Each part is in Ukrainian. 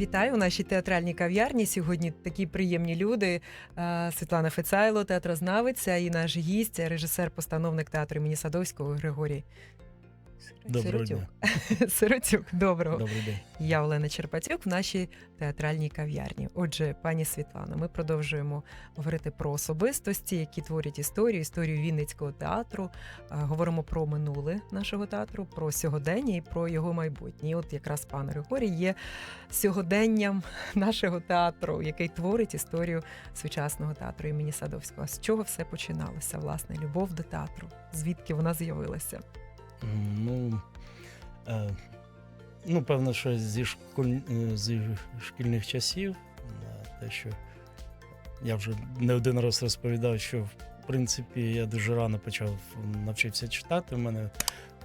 Вітаю у нашій театральній кав'ярні. Сьогодні такі приємні люди. Е, Світлана Фецайло, театрознавиця, і наш гість, режисер-постановник театру імені Садовського Григорій Доброго Сиротюк. дня. Сиротюк. Доброго. Добрий день. Я Олена Черпатюк в нашій театральній кав'ярні. Отже, пані Світлано, ми продовжуємо говорити про особистості, які творять історію, історію Вінницького театру. Говоримо про минуле нашого театру, про сьогодення і про його майбутнє. І от якраз пан Григорій є сьогоденням нашого театру, який творить історію сучасного театру імені Садовського. З чого все починалося? Власне, любов до театру. Звідки вона з'явилася? Ну, е, ну певно, що зі, школь, е, зі шкільних часів, е, те, що я вже не один раз розповідав, що в принципі я дуже рано почав навчився читати. У мене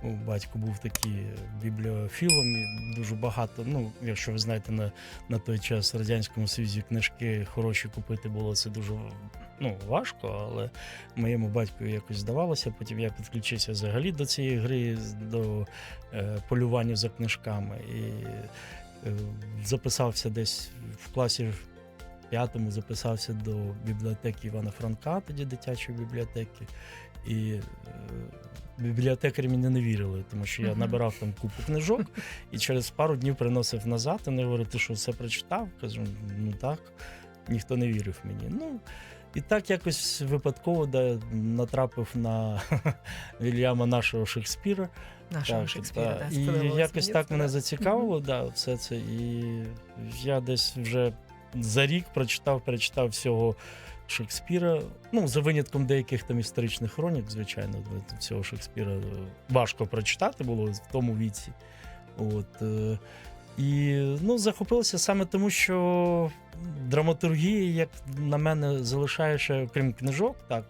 батько був такий бібліофілом, і дуже багато. Ну, якщо ви знаєте, на, на той час в Радянському Союзі книжки хороші купити було це дуже ну, важко, але моєму батьку якось здавалося. Потім я підключився взагалі до цієї гри, до е, полювання за книжками. І е, записався десь в класі п'ятому, записався до бібліотеки Івана Франка, тоді дитячої бібліотеки. І е, бібліотекарі мені не вірили, тому що я набирав там купу книжок і через пару днів приносив назад. І вони говорять, ти що все прочитав? Кажу, ну так, ніхто не вірив мені. Ну, і так якось випадково да, натрапив на Вільяма нашого Шекспіра. Нашого Так, Шекспіра. та, да, і якось так мене зацікавило, да, все це. І я десь вже за рік прочитав, перечитав всього Шекспіра. Ну, за винятком деяких там історичних хронік, звичайно, всього Шекспіра е, важко прочитати було в тому віці. От, е, і ну, захопилося саме тому, що драматургія, як на мене, залишає ще, окрім книжок, так,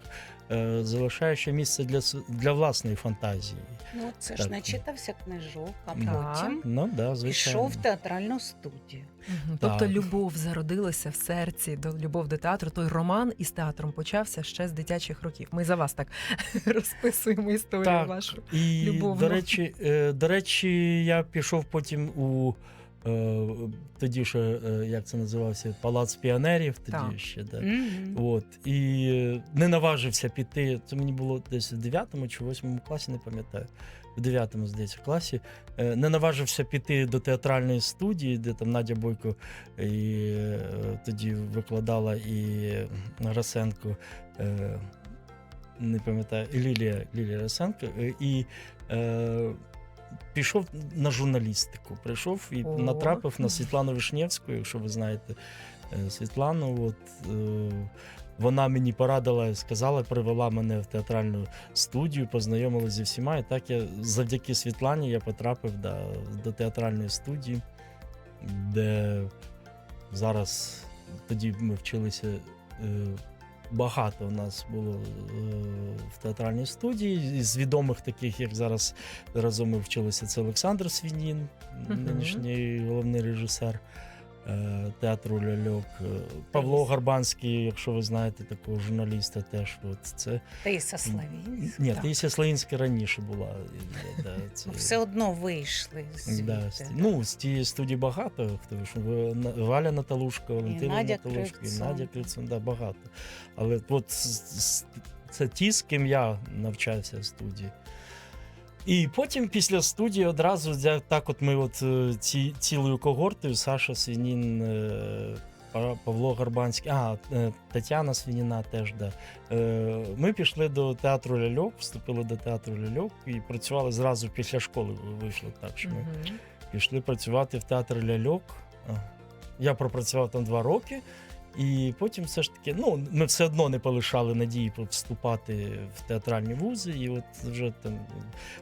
е, залишає ще місце для, для власної фантазії. Ну, це Так. ж начитався книжок, а потім Ну, да, звичайно. пішов в театральну студію. Так. Тобто любов зародилася в серці до любов до театру. Той роман із театром почався ще з дитячих років. Ми за вас так розписуємо історію Так. вашу. І, Любовно. до речі, е, до речі, я пішов потім у тоді ще, е, як це називався, Палац піонерів, тоді Так. ще, да. Мгм. От, і е, не наважився піти. Це мені було десь в 9 чи 8 класі, не пам'ятаю. В 9, здається, класі. Е, Не наважився піти до театральної студії, де там Надя Бойко і, е, тоді викладала і Расенко. е, Не пам'ятаю, Лілія, Лілія Расенко. е, І е, пішов на журналістику. Прийшов і О. натрапив на Світлану Вишнєвську, якщо ви знаєте е, Світлану. От, е, вона мені порадила, сказала, привела мене в театральну студію, познайомилася зі всіма. І так я завдяки Світлані я потрапив да, до театральної студії, де зараз тоді ми вчилися. Багато у нас було е, в театральній студії. З відомих таких, як зараз разом ми вчилися, це Олександр Свінін, нинішній головний режисер театру Ляльок. Е, Павло Гарбанський, якщо ви знаєте такого журналіста, теж от це. Таїса Славінська. Ні, так. Славінська раніше була. е, Да, це... Ну, Все одно вийшли звідти. Да, з- ну, з тієї студії багато. Хто ж Валя Наталушка, Валентина Наталушка, і Надя Кривцон, да, багато. Але от це ті, з ким я навчався в студії. І потім після студії одразу так, от ми от е, ці, цілою когортою Саша Свінін, е, Павло Гарбанський, а, е, Тетяна Свініна теж. Да. Ми пішли до театру Ляльок, вступили до театру Ляльок і працювали зразу після школи. Вийшло так, що ми Мгм. пішли працювати в театр Ляльок. Я пропрацював там два роки, і потім все ж таки, ну, ми все одно не полишали надії вступати в театральні вузи. І от вже там,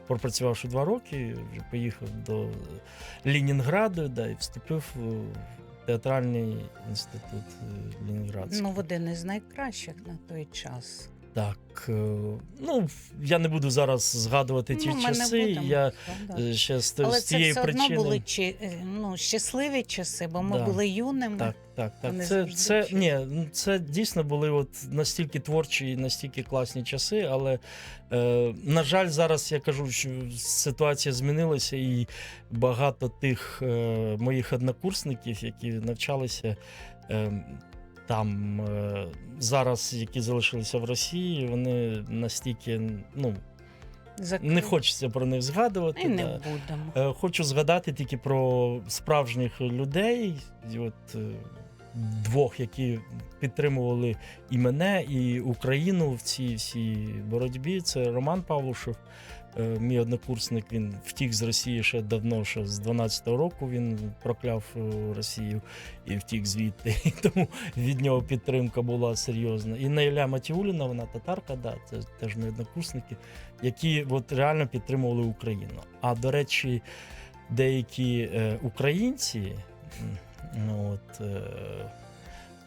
пропрацювавши два роки, вже поїхав до Лінінграду да, і вступив в театральний інститут е, Лінінградський. Ну, в один із найкращих на той час. Так, е, ну я не буду зараз згадувати ті Ну, часи. будемо Я згадувати. е, ще з, Але з це все причини. одно були чи, е, ну, щасливі часи, бо ми Да. були юними. Так, так, так. Це, це, ні, ну, це дійсно були от настільки творчі і настільки класні часи, але, е, на жаль, зараз я кажу, що ситуація змінилася, і багато тих е, моїх однокурсників, які навчалися е, там е, зараз, які залишилися в Росії, вони настільки ну, Закрили. не хочеться про них згадувати. І не будемо. Е, Хочу згадати тільки про справжніх людей, от е, двох, які підтримували і мене, і Україну в цій всій боротьбі. Це Роман Павлушев, мій однокурсник. Він втік з Росії ще давно, ще з 12-го року він прокляв е, Росію і втік звідти. І тому від нього підтримка була серйозна. І Наіля Матіуліна, вона татарка, да, це теж мої однокурсники, які от реально підтримували Україну. А до речі, деякі е, українці, от, е,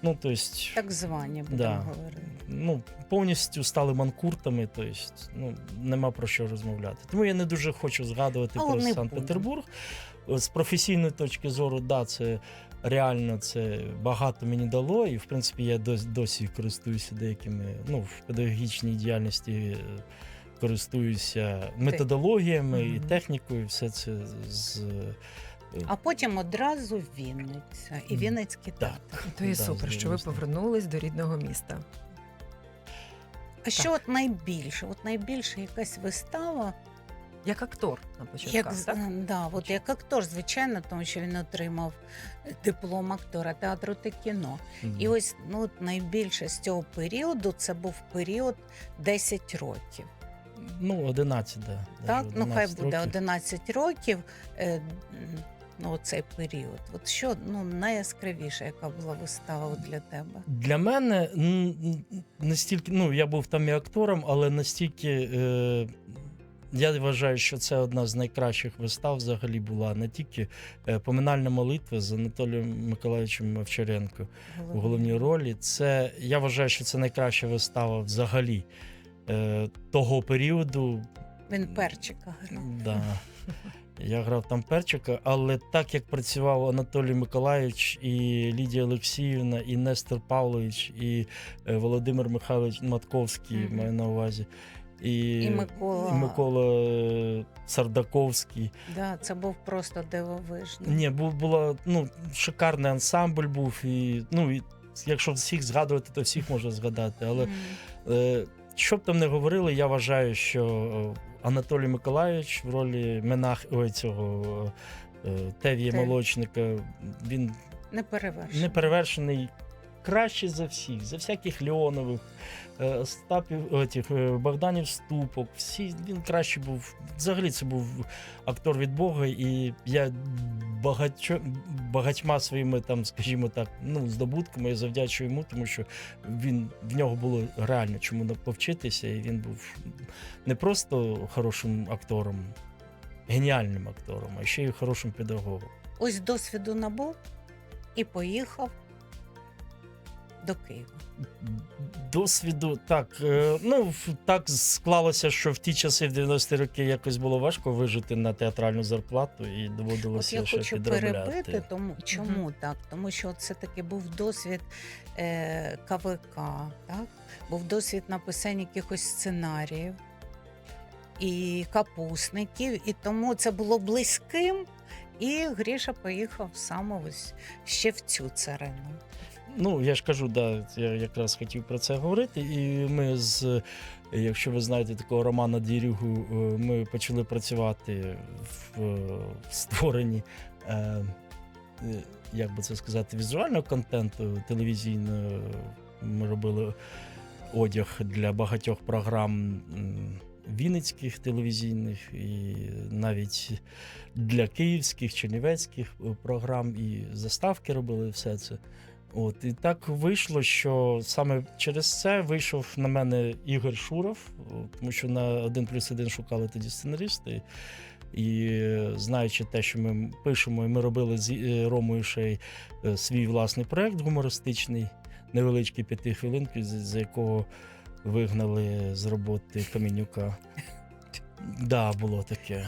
ну, то есть, Так звані будемо Да. говорити. ну, повністю стали манкуртами, то есть, ну, нема про що розмовляти. Тому я не дуже хочу згадувати Але про не Санкт-Петербург. З професійної точки зору, да, це реально це багато мені дало, і в принципі я досі, досі користуюся деякими, ну, в педагогічній діяльності. е, Користуюся методологіями і Мгм. технікою, все це з А потім одразу Вінниця і Вінницький так. театр. То є Да, супер, що ви звісно. повернулись до рідного міста. А що от найбільше? От найбільше якась вистава, Як актор на початках, як, з- так? да, от як актор, звичайно, тому що він отримав е, диплом актора театру та кіно. І ось ну, от найбільше з цього періоду це був період 10 років. ну, 11, да. Так, даже ну хай 11 буде років. 11 років. Е, м, ну, цей період. От що ну, найяскравіше, яка була вистава для тебе? Для мене настільки, ну я був там і актором, але настільки. Е, я вважаю, що це одна з найкращих вистав взагалі була не тільки е, поминальна молитва з Анатолієм Миколаївичем Овчаренко у головній ролі. Це я вважаю, що це найкраща вистава взагалі е, того періоду. Він перчика. Да. Я грав там перчика, але так як працював Анатолій Миколаївич, і Лідія Олексіївна, і Нестор Павлович, і е, Володимир Михайлович Матковський, Мгм. маю на увазі, і, І Микола. і Микола е, Сардаковський. Да, це був просто дивовижний. Ні, був було ну, шикарний ансамбль був. І, ну, і якщо всіх згадувати, то всіх можна згадати. Але М. Е, Що б там не говорили, я вважаю, що е, Анатолій Миколайович в ролі Менах ой, цього е, Тевія Молочника, він Не перевершений. неперевершений кращий за всіх, за всяких Леонових, е, Остапів, отіх, е, Богданів Ступок. Всі він краще був. Взагалі це був актор від Бога, і я багатьо, багатьма своїми там, скажімо так, ну, здобутками я завдячую йому, тому що він в нього було реально чому повчитися, і він був не просто хорошим актором, геніальним актором, а ще й хорошим педагогом. Ось досвіду набув і поїхав до Києва. Досвіду так. е, Ну так склалося, що в ті часи, в 90-ті роки, якось було важко вижити на театральну зарплату, і От доводилося я ще хочу перебити, тому чому так? Тому що це таки був досвід е, КВК, так? був досвід написання якихось сценаріїв і капусників, і тому це було близьким. І Гріша поїхав саме ось ще в цю царину. Ну, я ж кажу, да, я якраз хотів про це говорити. І ми з, якщо ви знаєте такого Романа Дірюгу, е, ми почали працювати в, е, в створенні. Е, е, як би це сказати, візуального контенту телевізійного. Ми робили одяг для багатьох програм вінницьких телевізійних і навіть для київських, чернівецьких е, програм, і заставки робили все це. От і так вийшло, що саме через це вийшов на мене Ігор Шуров, тому що на 1 плюс 1 шукали тоді сценаристи. І е, знаючи те, що ми пишемо, і ми робили з е, Ромою ще е, свій власний проект гумористичний, невеличкий п'ятихвилинки, з- якого вигнали з роботи Каменюка. Да, було таке.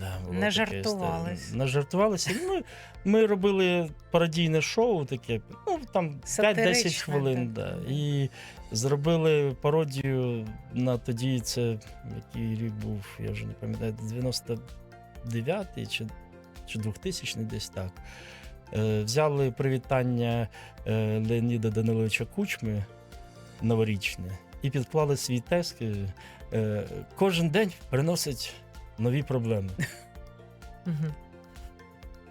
Да, було Не таке жартувались. Не жартувалися. Ми, ми робили пародійне шоу, таке, ну там 5-10 хвилин. так. Да. І зробили пародію на тоді, це який рік був, я вже не пам'ятаю, 99-й чи, чи 2000 десь так. Е, взяли привітання е, Леоніда Даниловича Кучми новорічне і підклали свій текст. е, е, кожен день приносить нові проблеми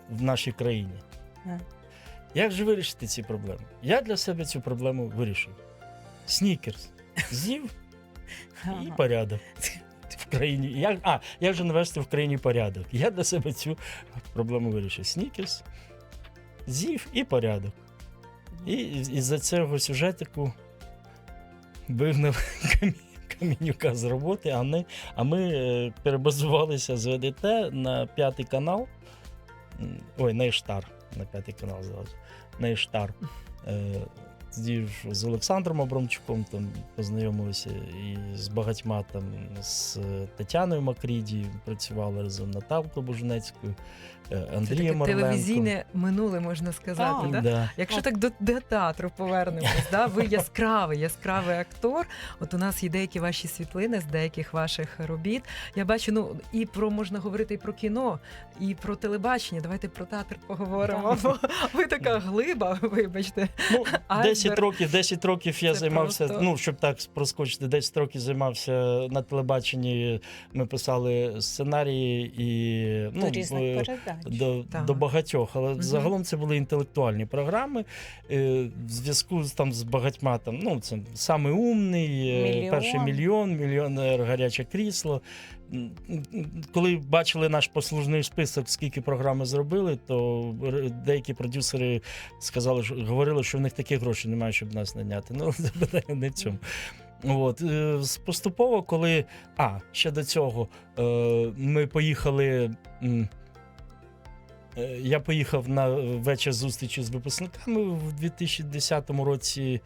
в нашій країні. Як же вирішити ці проблеми? Я для себе цю проблему вирішив. Снікерс. З'їв і порядок. В країні. Як, а, як же навести в країні порядок? Я для себе цю проблему вирішив. Снікерс, з'їв і порядок. І із-за цього сюжетику вигнав Камінюка з роботи, а ми, а ми е, перебазувалися з ВДТ на п'ятий канал. Ой, на Іштар. На п'ятий канал зразу. На Іштар. Е, Тоді ж з Олександром Абрамчуком там познайомилися і з багатьма там з Тетяною Макріді працювали разом Наталкою Буженецькою, е, Це таке Орленком. телевізійне минуле, можна сказати. Так. Да? Да. Якщо так до, до театру повернемось, да? ви яскравий, яскравий актор. От у нас є деякі ваші світлини з деяких ваших робіт. Я бачу, ну і про можна говорити і про кіно, і про телебачення. Давайте про театр поговоримо. Бо ви така глиба, вибачте. Ну, Айсберг. 10 років, 10 років я Це займався, просто- ну, щоб так проскочити, 10 років займався на телебаченні. Ми писали сценарії і До ну, різних е, передач. до, до багатьох, але Мгм. загалом це були інтелектуальні програми. Е, В зв'язку з там з багатьма там, ну це саме умний, е, Мільйон. перший мільйон, мільйонер, гаряче крісло. Коли бачили наш послужний список, скільки програми зробили, то деякі продюсери сказали, що говорили, що в них таких грошей немає, щоб нас наняти. Ну, не в цьому. От, е, поступово, коли. А, ще до цього, е, ми поїхали. е, Я поїхав на вечір зустрічі з випускниками в 2010 році.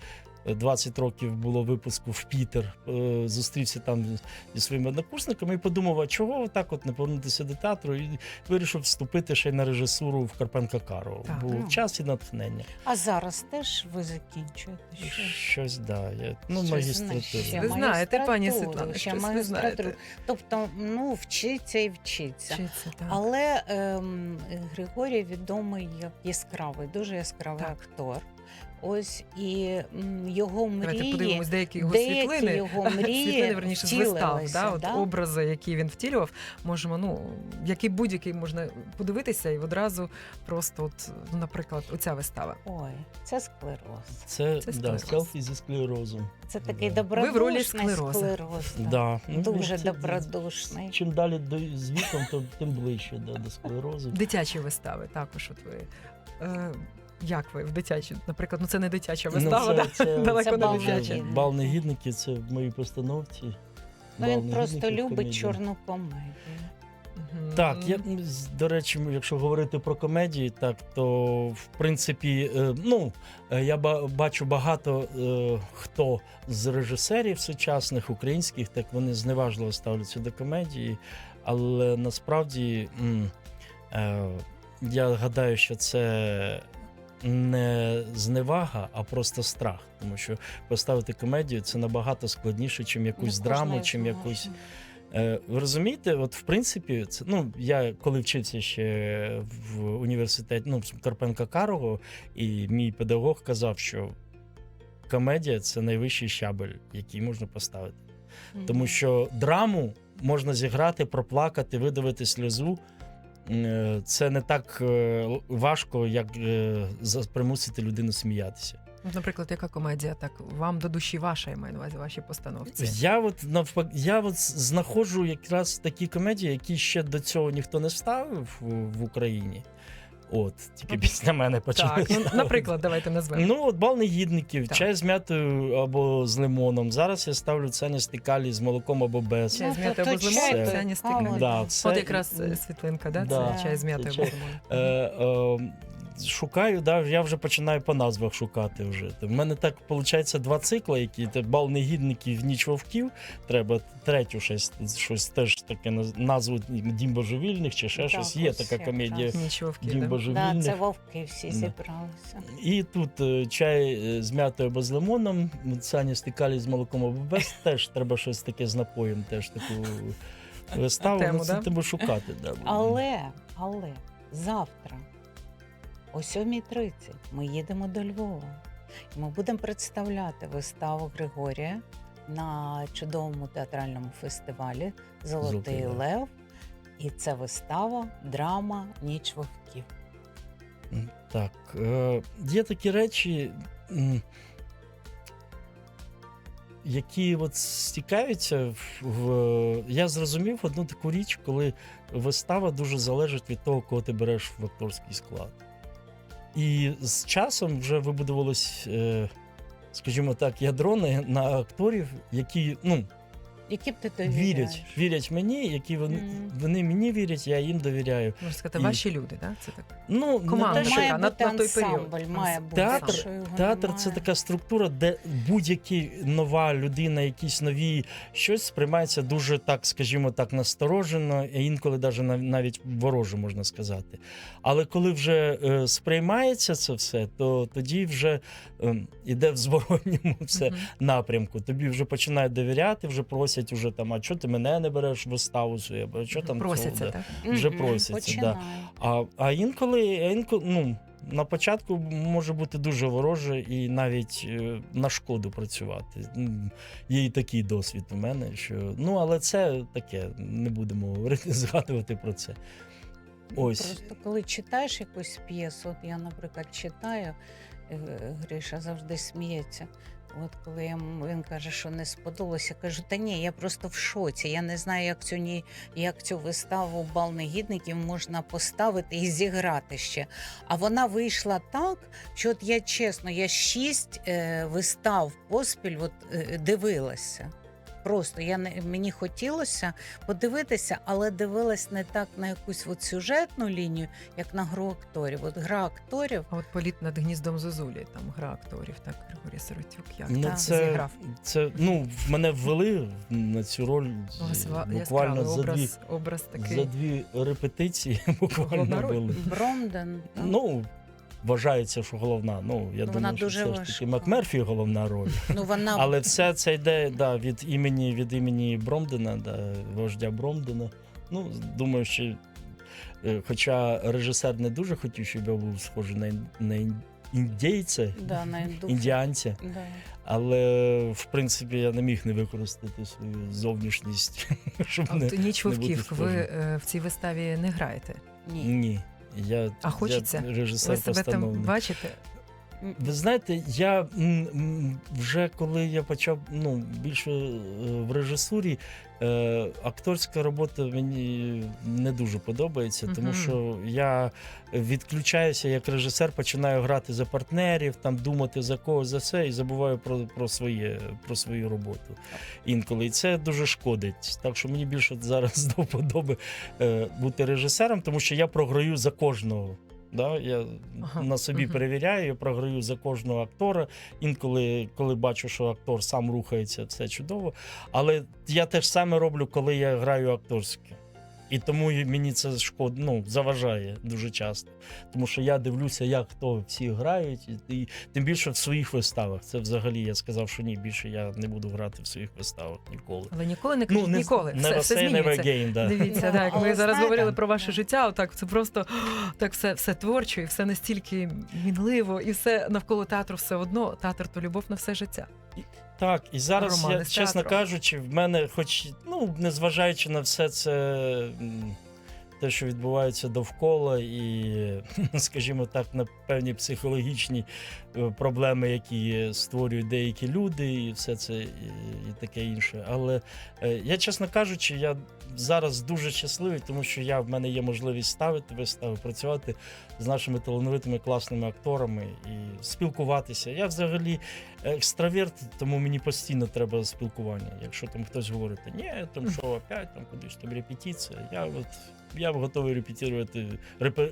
Е, 20 років було випуску в Пітер. Е, Зустрівся там зі своїми однокурсниками і подумав, а чого так от не повернутися до театру? І вирішив вступити ще й на режисуру в Карпенка Карова. Так. Був Ну. час і натхнення. А зараз теж ви закінчуєте? Що? Щось, да. Я, ну, Щось магістратура. Ви знаєте, пані магістратуру, ще щось ви магістратуру. знаєте. Тобто, ну, вчиться і вчиться. Вчиться, так. Але ем, Григорій відомий як яскравий, дуже яскравий Так. актор. Ось і його Давайте подивимось деякі його деякі світлини. його мрії світлини, верніше, з вистав, да? От да? образи, які він втілював, можемо, ну, який будь-який можна подивитися і одразу просто, от, ну, наприклад, оця вистава. Ой, це склероз. Це, Це да, селфі зі склерозом. Це такий Да. Ви в ролі склероз. да. Ну, Дуже це- добродушний. Чим далі до, з віком, то тим ближче да, до склерозу. Дитячі вистави також. От ви. Е, як ви в дитячі? Наприклад, ну це не дитяча Ну, вистава, це- да? це- далеко Це не бал дитяча. Бал негідники це в моїй постановці. Ну, Бал він просто негідників любить комедія. чорну комедію. Мгм. Так, я, м, з- до речі, м, якщо говорити про комедії, так то в принципі, е, ну е, я ба- бачу багато е, хто з режисерів сучасних українських, так вони зневажливо ставляться до комедії, але насправді м, е, я гадаю, що це. Не зневага, а просто страх, тому що поставити комедію це набагато складніше, чим якусь Ну, драму, кожна чим якусь. Е, Ви розумієте, от в принципі, це ну я коли вчився ще в університеті, ну Карпенка Карого, і мій педагог казав, що комедія це найвищий щабель, який можна поставити. Тому що драму можна зіграти, проплакати, видавити сльозу. Е, Це не так е, важко, як е, примусити людину сміятися. Ну, Наприклад, яка комедія так вам до душі ваша, я маю на увазі ваші постановці? Я от навпак, я от знаходжу якраз такі комедії, які ще до цього ніхто не ставив в Україні. От, тільки після мене почали. Так, ну, наприклад, давайте назвемо. Ну, от бал негідників, Так. чай з м'ятою або з лимоном. Зараз я ставлю це стикалі з молоком або без. Чай з Ну, м'ятою то або з лимоном, чай, це не стикає. от. Да, це, От якраз е, світлинка, да? Да, це чай з це м'ятою чай. або з лимоном. Е, е, шукаю, да, я вже починаю по назвах шукати. вже. У мене так виходить два цикли, які те бал негідників, ніч вовків. Треба третю щось, щось теж таке наз- назву Дім божевільних чи ще Так, щось. Є ось така комедія Нічого в Дім Да, божевільних. це вовки всі Да. зібралися. І тут е, чай е, з м'ятою або з лимоном, сані стикалі з молоком або без. Теж треба щось таке з напоєм, теж таку виставу. Тему, ну, це да? треба шукати. Да. Але, але завтра о 7.30 ми їдемо до Львова. І ми будемо представляти виставу Григорія на чудовому театральному фестивалі Золотий Золотий Лев». Лев. І це вистава, драма Ніч вовків. Так, е, є такі речі, які от стікаються в. Я зрозумів одну таку річ, коли вистава дуже залежить від того, кого ти береш в акторський склад. І з часом вже вибудувалось, е, скажімо так, ядро на, на акторів, які ну, Які б ти то вірять, вірять мені, які вони, Мгм. вони мені вірять, я їм довіряю. Можна сказати, І- ваші люди, да? Це так. Ну, не Команда те, що- має на- бути на той період. ансамбль, має бути. Театр- Театр це така структура, де будь-які нова людина, якісь нові щось сприймається дуже так, скажімо так, насторожено, і інколи даже нав- навіть вороже можна сказати. Але коли вже е, сприймається це все, то тоді вже е, іде в зворотньому все Мгм. напрямку. Тобі вже починають довіряти, вже просять уже там, а чого ти мене не береш виставу свою, або що там Просяться, так? вже просяться, да. А, а інколи, а інколи ну, на початку може бути дуже вороже і навіть е, на шкоду працювати. Є і такий досвід у мене, що ну, але це таке, не будемо говорити, згадувати про це. Ось. Просто коли читаєш якусь п'єсу, от я, наприклад, читаю, е, Гриша завжди сміється. От коли він каже, що не сподобалося, кажу, та ні, я просто в шоці. Я не знаю, як цю ні, як цю виставу бал негідників можна поставити і зіграти ще. А вона вийшла так, що от я чесно, я шість е, вистав поспіль от, е, дивилася. Просто я не мені хотілося подивитися, але дивилась не так на якусь от сюжетну лінію, як на гру акторів. От гра акторів А от політ над гніздом Зозулі, там гра акторів, так, Григорій Сиротюк, як Ну, так, це, зіграв. це, ну, мене ввели на цю роль ва- буквально яскравий за дві, образ, образ такий. за дві репетиції буквально ввели. Бромден. Ну, вважається, що головна. Ну, я Ну, вона думаю, що все ж таки Макмерфі головна роль. ну вона Але все це йде да, від імені від імені Бромдена, да, вождя Бромдена. Ну, думаю, що е, хоча режисер не дуже хотів, щоб я був схожий на, на індійця, да, на індіанця, Да. але в принципі я не міг не використати свою зовнішність, щоб А не. от ніч не бути вовків. Ви е, в цій виставі не граєте. Ні. Ні. Я, А хочеться? я Ви себе там бачите? Ви знаєте, я вже коли я почав ну, більше е, в режисурі, е, акторська робота мені не дуже подобається, тому що я відключаюся як режисер, починаю грати за партнерів, там думати за когось за все і забуваю про, про, своє, про свою роботу інколи. І це дуже шкодить. Так що мені більше зараз до вподоби е, бути режисером, тому що я програю за кожного. Да? Я Ага, на собі перевіряю, я програю за кожного актора. Інколи, коли бачу, що актор сам рухається, все чудово. Але я теж саме роблю, коли я граю акторське. І тому мені це шкод, ну, заважає дуже часто. Тому що я дивлюся, як то всі грають, і, і тим більше в своїх виставах. Це взагалі я сказав, що ні, більше я не буду грати в своїх виставах ніколи. Але ніколи не кажіть ніколи. never Все, все say, never змінюється. again, да. Дивіться, Да, так. Ми зараз знаєте- говорили про ваше життя. Отак, це просто так все, все творчо і все настільки мінливо, і все навколо театру все одно. Театр то любов на все життя. Так, і зараз, Романи я, з чесно театром. кажучи, в мене, хоч, ну, незважаючи на все це, м, те, що відбувається довкола, і, скажімо так, на певні психологічні е, проблеми, які створюють деякі люди, і все це і, таке інше. Але е, я, чесно кажучи, я зараз дуже щасливий, тому що я, в мене є можливість ставити вистави, працювати з нашими талановитими класними акторами і спілкуватися. Я взагалі екстраверт, тому мені постійно треба спілкування. Якщо там хтось говорить, ні, там що опять, там кудись там репетиція. Я от я готовий репетирувати, репе,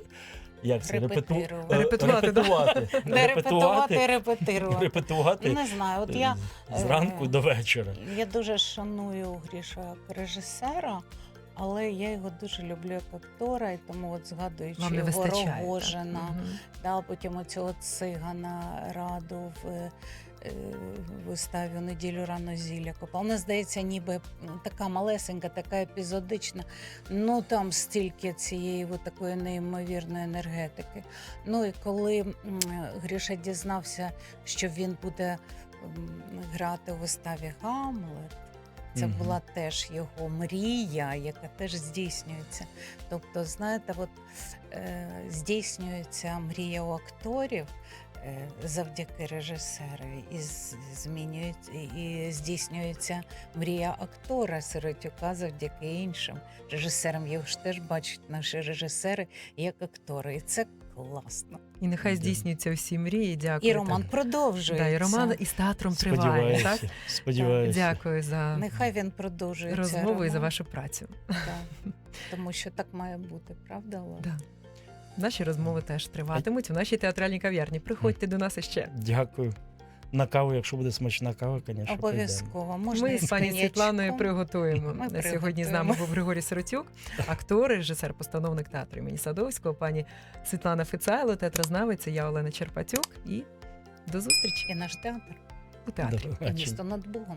як це репету... Е, Репетувати, репетувати. Не репетувати, репетирувати. репетувати Не знаю, от я, зранку е, до вечора. Я дуже шаную Гріша режисера, але я його дуже люблю як актора, і тому от згадуючи Вам не його? Рогожина, да, потім оцього цигана раду в е, виставі «У неділю рано зілля копав. Вона здається, ніби така малесенька, така епізодична. Ну там стільки цієї такої неймовірної енергетики. Ну і коли Гріша дізнався, що він буде грати у виставі Гамлет. Це була теж його мрія, яка теж здійснюється. Тобто, знаєте, от е, здійснюється мрія у акторів е, завдяки режисерові, і змінюється і здійснюється мрія актора Сиротюка завдяки іншим режисерам. Його ж теж бачать наші режисери як актори, і це класно. І нехай здійснюються всі мрії. Дякую. І роман Так. продовжується. Да, і роман із театром триває. Так? Сподіваюся. Дякую за Нехай він продовжується. розмову і за вашу працю. Так. Тому що так має бути, правда? Олег? Да. Наші розмови теж триватимуть у нашій театральній кав'ярні. Приходьте до нас іще. Дякую. На каву, якщо буде смачна кава, звісно. Обов'язково. Можна Ми з пані. Світланою приготуємо. Ми На Сьогодні з нами був Григорій Сиротюк, актор, режисер, постановник театру імені Садовського, пані Світлана Фицайло, театрознавиця, я Олена Черпатюк. І до зустрічі І наш театр, у театрі. І місто над Богом.